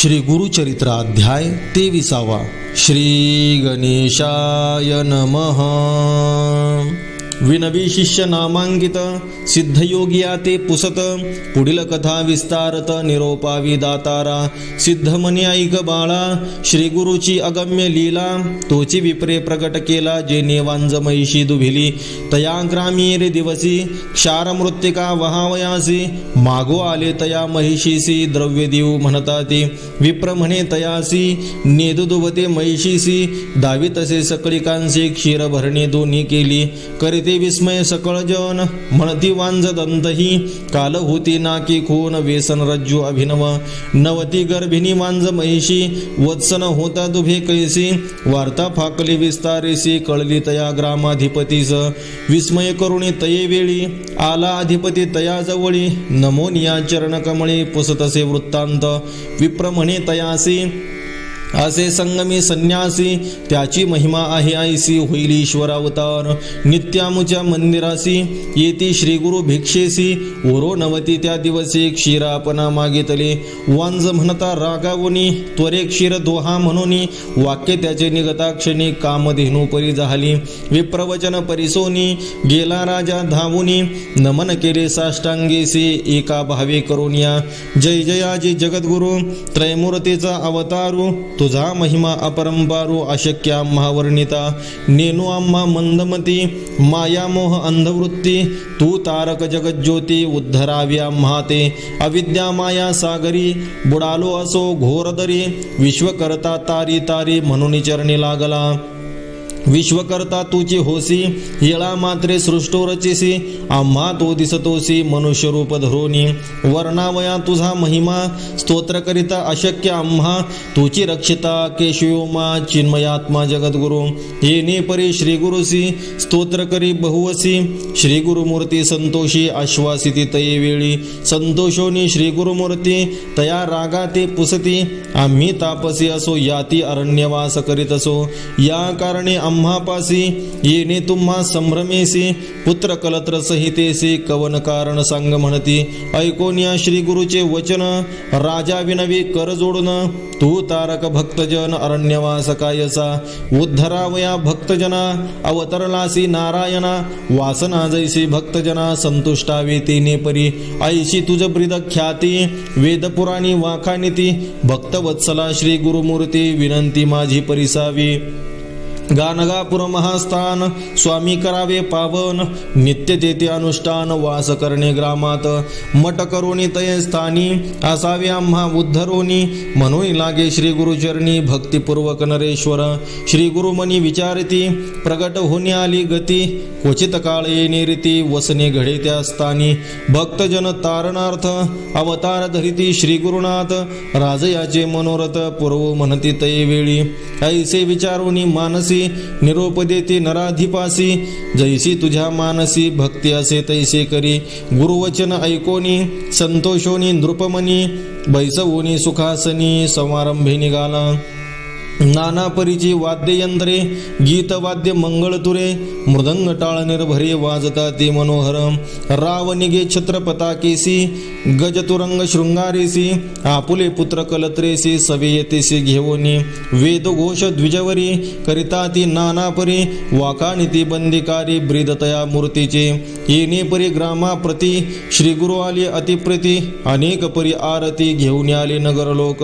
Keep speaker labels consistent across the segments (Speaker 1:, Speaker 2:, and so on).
Speaker 1: श्री गुरुचरित्राध्याय तेविसावा. श्री गणेशाय नमः. विनवी शिष्य नामांकित सिद्धयोगिया ते पुसत पुढील कथा विस्तारत निरोपावी दातारा सिद्धमनी ऐक बाळा श्री गुरुची अगम्य लीला तोची विप्रे प्रकट केला जे नेवांज महिषी दुभिली तया ग्रामी रे दिवसी क्षार मृत्तिका वहावयासी मागो आले तया महिषीसी द्रव्य देऊ म्हणता ती विप्र म्हणे तयासी नेदुदुवते महिषीसी दावी तसे सकळिकांसी क्षीर भरणी दोन्ही केली करीते विस्मय सकळ जन म्हणती वांज दंतही काल होती नाकी खून व्यसन रज्जू अभिनव। नवती गर्भिणी वांज महिषी वत्सन होता दुभे कैसी वार्ता फाकली विस्तारेसी कळली तया ग्रामाधिपतीस विस्मय करुणी तये वेळी आला अधिपती तया जवळी नमोनिया चरण कमळी पुसतसे वृत्तांत विप्रमणे तयासी असे संगमी संन्यासी त्याची महिमा आहे आईसी होईल ईश्वरावतार नित्यामुच्या मंदिरासी येती श्री गुरु भिक्षेसी ओरो नवती त्या दिवसी क्षीरापणा मागितले. वांज म्हणता रागावनी त्वरे क्षीर दोहा म्हणून वाक्य त्याचे निगता क्षणी कामधेनू परी झाली. विप्रवचन परिसोनी गेला राजा धावुनी नमन केले साष्टांगेसी एका भावे करुनिया. जय जयाजी जगद्गुरु त्रयमूर्तीचा अवतारू तुझा महिमा अपरंपारो अशक्या महावर्णिता. नेनु आम्हा मंदमती मायामोह अंधवृत्ती तू तारक जगज्योती उद्धराव्या महाते. अविद्या माया सागरी बुडालो असो घोरदरी विश्वकर्ता तारी तारी म्हणून चरणी लागला. विश्वकर्ता तुची होसी येळा मात्रे सृष्टो रचिसी आम्हा तो दिसतोसी मनुष्य रूप धरोनी. वर्णावया तुझा महिमा स्तोत्र करिता अशक्य आम्हा. तुची रक्षिता केशयोमा चिन्मयात्मा जगद्गुरु. येणे परी श्री गुरुसी स्तोत्र करी बहुवसी. श्री गुरुमूर्ती संतोषी आश्वासिती तये वेळी. संतोषोनी श्री गुरुमूर्ती तया रागा ते पुसती. आम्ही तापसी असो याती अरण्यवास करीत असो. या कारणे आम्हापासी येणे तुम्हा संभ्रमेसी पुत्र कलत्र संहितेसी कवन कारण सांग म्हणती. ऐकोन या श्री गुरुचे वचन राजा विनवी कर जोडून तू तारक भक्तजन अरण्यवास कायसा उद्धरावया भक्तजना अवतरलासी नारायणा वासना जैसी भक्तजना संतुष्टावे तेने परी. ऐशी तुझ ब्रिद ख्याती वेदपुराणी वाखानिती भक्तवत्सला श्री गुरुमूर्ती विनंती माझी परिसावी. गानगापुर महास्थान स्वामी करावे पावन नित्य तेथे अनुष्ठान वास करणे ग्रामात. मट करोनी तये स्थानी असावे आम्हा उद्धरोनी. म्हणून लागे श्री गुरुचरणी भक्तिपूर्वक नरेश्वर. श्री गुरुमनी विचारती प्रगट होणे आली गती. क्वचित काळ येणे रीती वसने घडे त्या स्थानी. भक्तजन तारणार्थ अवतार धरिती श्री गुरुनाथ. राजयाचे मनोरथ पूर्व म्हणती तये वेळी. ऐसे विचारोनी मानसी निरोप देते नराधिपासी। जैसी तुझ्या मानसी भक्ती असे तैसे करी। गुरुवचन ऐकोनी संतोषोनी नृपमनी। बैसवोनी सुखासनी समारंभे निघाला। नाना परीची वाद्ययंत्रे गीतवाद्य मंगळतुरे मृदंग टाळ निर्भरे वाजता ते मनोहर. राव निगे छत्रपता केसी गजतुरंग शृंगारेसी आपुले पुत्र कलत्रेसी सवियतेसी घेऊनी. वेदघोष द्विजवरी करिता ती नानापरी वाकाणी ती बंदिकारी ब्रीदतया मूर्तीचे. येणे परी ग्रामाप्रती श्री गुरु आले अतिप्रती अनेक परी आरती घेऊन आले नगर लोक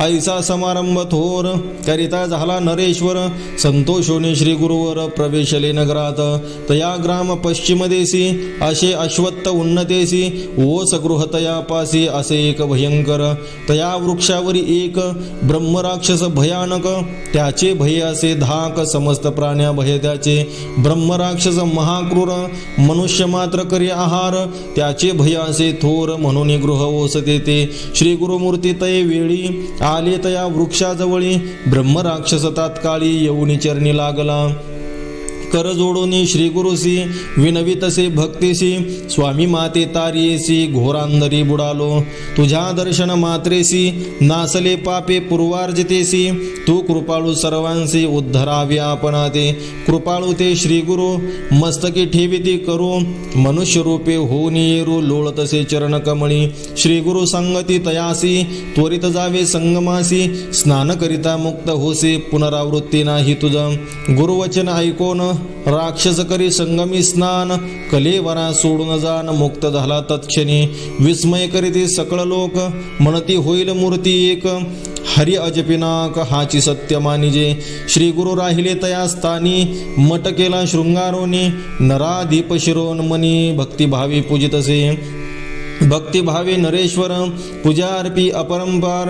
Speaker 1: ऐसा समारंभ थोर करिता झाला नरेश्वर. संतोषोने श्री गुरुवर प्रवेशले नगरात. तया ग्राम पश्चिम देसी असे अश्वत्थ उन्नतेसी ओस गृहतया पासी असे एक भयंकर. तया वृक्षावरी एक ब्रह्मराक्षस भयानक. त्याचे भय असे धाक समस्त प्राण्या भय त्याचे. ब्रह्मराक्षस महाक्रूर मनुष्य मात्र करी आहार. त्याचे भय असे थोर म्हणून गृह ओसते ते श्री गुरुमूर्ती तये वेळी आले तया वृक्षाजवळी ब्रह्मराक्षस तात्काळी येऊन चरणी लागला. कर जोडोनी श्री गुरुसी विनवितसे भक्तीसी स्वामी माते तारियेसी घोरांधरी बुडालो. तुझ्या दर्शन मात्रेसी नासले पापे पूर्वार्जितेसी तू कृपाळू सर्वांसी उद्धरावी आपणा ते कृपाळू ते श्री गुरु मस्तकी ठेविती करू. मनुष्य रूपे होऊन येरू लोळतसे चरण कमळी. श्री गुरु संगती तयासी त्वरित जावे संगमासी. स्नान करिता मुक्त होसे पुनरावृत्ती नाही तुझं. गुरुवचन ऐकोन राक्षस करी संगमी स्नान कलेवरा सोडून जाण मुक्त झाला तत्क्षणी. विस्मय करीती सकळ लोक म्हणती होईल मूर्ती एक. हरि अजपिनाक हाची सत्य मानिजे. श्री गुरु राहिले तया स्थानी मट केला शृंगारोनी. नराधीप शिरोन्मनी भक्तिभावी पूजितसे भक्तिभावे नरेश्वर पूजार्पी अपरंपार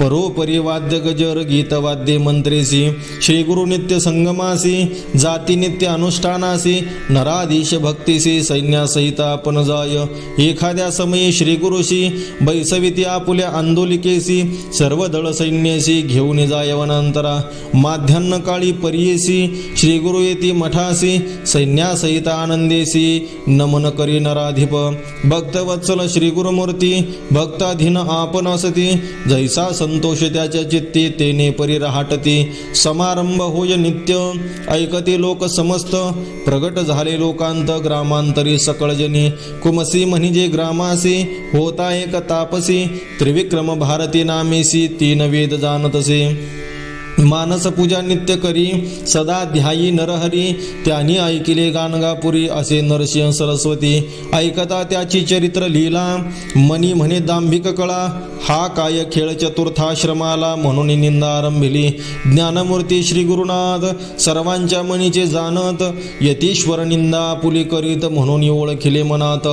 Speaker 1: परोपरी वाद्य गजर गीतवाद्ये मंत्रेसी श्री गुरु नित्य संगमासी जाती नित्य अनुष्ठानासी नराधीश भक्तीसी सैन्यासहित आपण जाय एखाद्या समयी श्री गुरुशी बैसविती आपुल्या आंदोलिकेसी सर्व दळ सैन्यासी घेऊन जायवनांतरा माध्यान्न काळी परियेसी श्री गुरु येती मठासी सैन्यासहित आनंदेसी नमन करी नराधिप भक्तवत्सल श्री गुरुमूर्ती भक्ताधीन आपण असती. जैसा संतोष त्याच्या चित्ती तेने परी रहाटती. समारंभ होय नित्य ऐकते लोक समस्त. प्रगट झाले लोकांत ग्रामांतरी सकळजनी कुमसी म्हणजे ग्रामासी होता एक तापसी. त्रिविक्रम भारती नामेसी तीन वेद जाणतसे. मानस पूजा नित्य करी सदा ध्यायी नरहरी त्यांनी ऐकिले गाणगापुरी असे नरसिंह सरस्वती. ऐकता त्याची चरित्र लिहिला मनी म्हणे दांभिक कळा हा काय खेळ चतुर्थाश्रमाला म्हणून निंदा आरंभिली. ज्ञानमूर्ती श्री गुरुनाथ सर्वांच्या मनीचे जाणत यतीश्वर निंदा पुली करीत म्हणून ओळखिले मनात.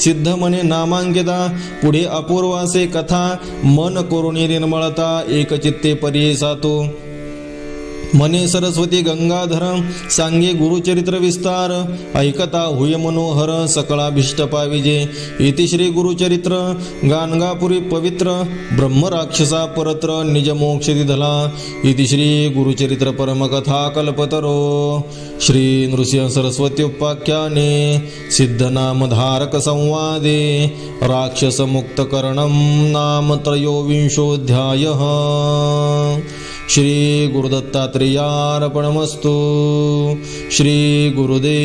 Speaker 1: सिद्ध म्हणे नामांकिता पुढे अपूर्व असे कथा मन करुणी निर्मळता एकचित्ते पर्ये सातो. मने सरस्वती गंगाधर सांगे गुरुचरित्र विस्तार ऐकता हुय मनोहर सकळाभिष्ट पाविजे. इति श्री गुरुचरित्र गानगापुरी पवित्र ब्रह्मराक्षसा परत्र निज इति श्री गुरुचरित्र परमकथा कल्पतरो. श्री नृसिंह सरस्वती उपाख्याने सिद्धनामधारक संवादे. राक्षसमुक्तकरणं नाम त्रयोविंशोऽध्यायः. श्रीगुरुदत्तात्रेयारपणमस्तु। श्रीगुरुदेवदत्त।